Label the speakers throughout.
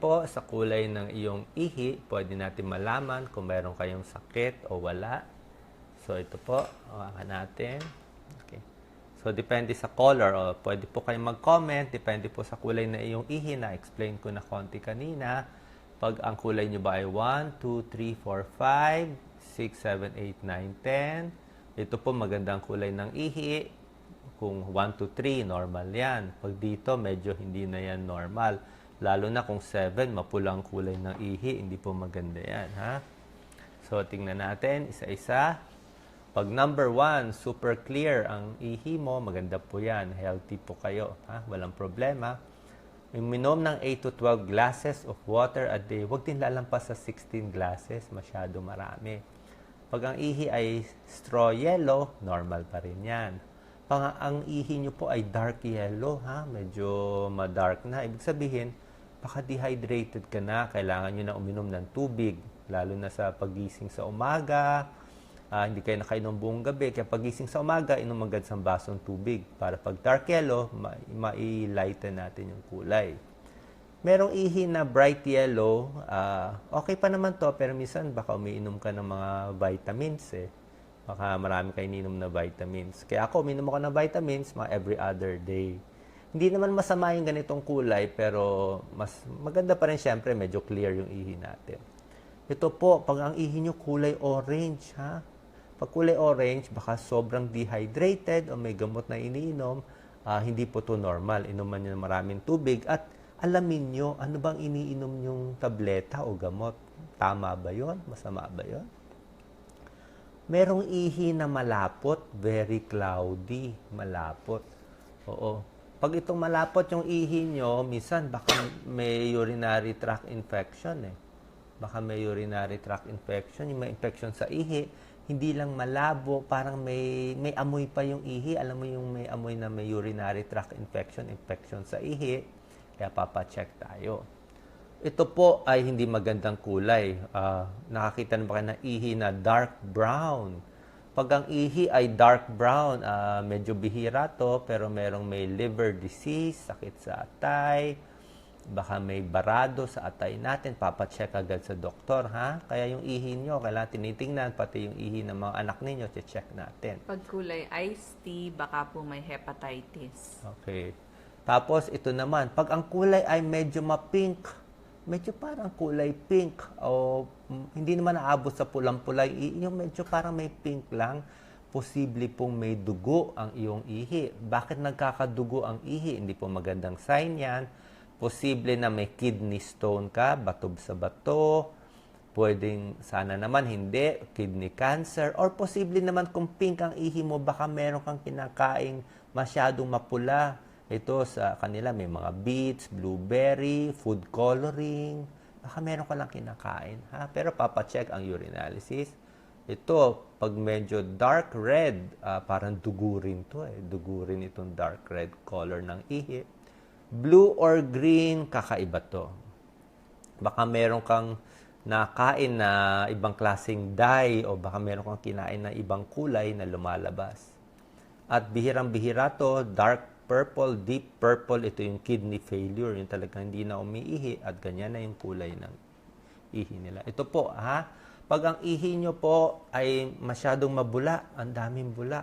Speaker 1: po sa kulay ng iyong ihi, pwede natin malaman kung meron kayong sakit o wala. So, ito po, hawakan natin. Okay. So, depende sa color. O, pwede po kayong mag-comment. Depende po sa kulay na iyong ihi na explain ko na konti kanina. Pag ang kulay nyo ba ay 1, 2, 3, 4, 5, 6, 7, 8, 9, 10. Ito po magandang kulay ng ihi. Kung 1 to 3, normal yan. Pag dito, medyo hindi na yan normal. Lalo na kung 7, mapulang kulay ng ihi, hindi po maganda yan. Ha? So, tingnan natin, isa-isa. Pag number 1, super clear ang ihi mo, maganda po yan. Healthy po kayo. Ha? Walang problema. Minom ng 8 to 12 glasses of water a day. Huwag din lalampas sa 16 glasses. Masyado marami. Pag ang ihi ay straw yellow, normal pa rin yan. Pag ang ihi nyo po ay dark yellow, ha? medyo ma-dark na. Ibig sabihin, baka dehydrated ka na. Kailangan nyo na uminom ng tubig. Lalo na sa pagising sa umaga, Ah, hindi kayo nakainom buong gabi. Kaya pagising sa umaga, inom agad sa basong tubig. Para pag dark yellow, ma- ma-lighten natin yung kulay. Merong ihi na bright yellow, ah, okay pa naman to, pero minsan baka umiinom ka ng mga vitamins eh. Baka marami kayo ininom na vitamins. Kaya ako, uminom ako ng vitamins mga every other day. Hindi naman masama yung ganitong kulay, pero mas maganda pa rin syempre, medyo clear yung ihi natin. Ito po, pag ang ihi nyo kulay orange, ha? Pag kulay orange, baka sobrang dehydrated o may gamot na iniinom, ah, hindi po to normal. Inuman nyo ng maraming tubig at alamin nyo, ano bang iniinom yung tableta o gamot? Tama ba yon? Masama ba yon? Merong ihi na malapot, very cloudy, malapot. Oo. Pag itong malapot yung ihi nyo, minsan baka may urinary tract infection eh. Baka may urinary tract infection, yung may infection sa ihi, hindi lang malabo, parang may may amoy pa yung ihi. Alam mo yung may amoy na may urinary tract infection, infection sa ihi. Kaya papacheck tayo. Ito po ay hindi magandang kulay. Ah, nakakita na ba kayo ng ihi na dark brown? Pag ang ihi ay dark brown, ah, medyo bihira to, pero merong may liver disease, sakit sa atay, baka may barado sa atay natin, papacheck agad sa doktor, ha? Kaya yung ihi nyo, kailangan tinitingnan, pati yung ihi ng mga anak ninyo, check natin.
Speaker 2: Pag kulay iced tea, baka po may hepatitis.
Speaker 1: Okay. Tapos, ito naman, pag ang kulay ay medyo ma-pink, medyo parang kulay pink, o mm, hindi naman naabot sa pulang-pulay, i- yung medyo parang may pink lang, posible pong may dugo ang iyong ihi. Bakit nagkakadugo ang ihi? Hindi po magandang sign yan. Posible na may kidney stone ka, batob sa bato, Pwedeng sana naman hindi, kidney cancer, or posible naman kung pink ang ihi mo, baka meron kang kinakaing masyadong mapula. Ito sa kanila may mga beets, blueberry, food coloring, baka meron ka lang kinakain. Ha? Pero papacheck ang urinalysis. Ito, pag medyo dark red, ah, parang dugo rin to eh. Dugo rin itong dark red color ng ihi. Blue or green, kakaiba to baka meron kang nakain na ibang klaseng dye o baka meron kang kinain na ibang kulay na lumalabas. At bihirang-bihira to, dark purple, deep purple, ito yung kidney failure, yung talagang hindi na umiihi at ganyan na yung kulay ng ihi nila. Ito po, ha? Pag ang ihi nyo po ay masyadong mabula, ang daming bula,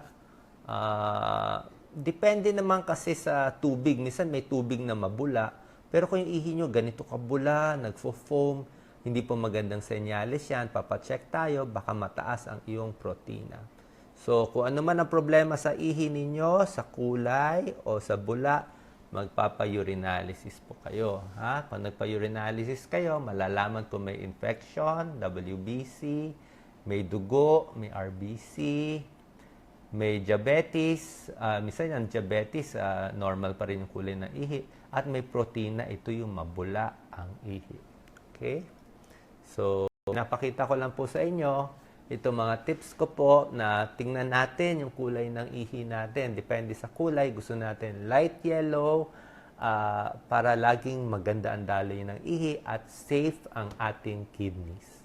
Speaker 1: Ah, depende naman kasi sa tubig. Minsan may tubig na mabula. Pero kung yung ihi nyo ganito kabula, nagfo-foam, hindi po magandang senyales yan. Papacheck tayo, baka mataas ang iyong protina. So, kung ano man ang problema sa ihi ninyo, sa kulay o sa bula, magpapa-urinalysis po kayo. Ha? Kung nagpa-urinalysis kayo, malalaman kung may infection, WBC, may dugo, may RBC, may diabetes, ah, minsan ang diabetes, ah, normal pa rin yung kulay ng ihi, at may protina, ito yung mabula ang ihi. Okay? So, napakita ko lang po sa inyo, ito mga tips ko po na tingnan natin yung kulay ng ihi natin. Depende sa kulay, gusto natin light yellow, ah, para laging maganda ang daloy ng ihi at safe ang ating kidneys.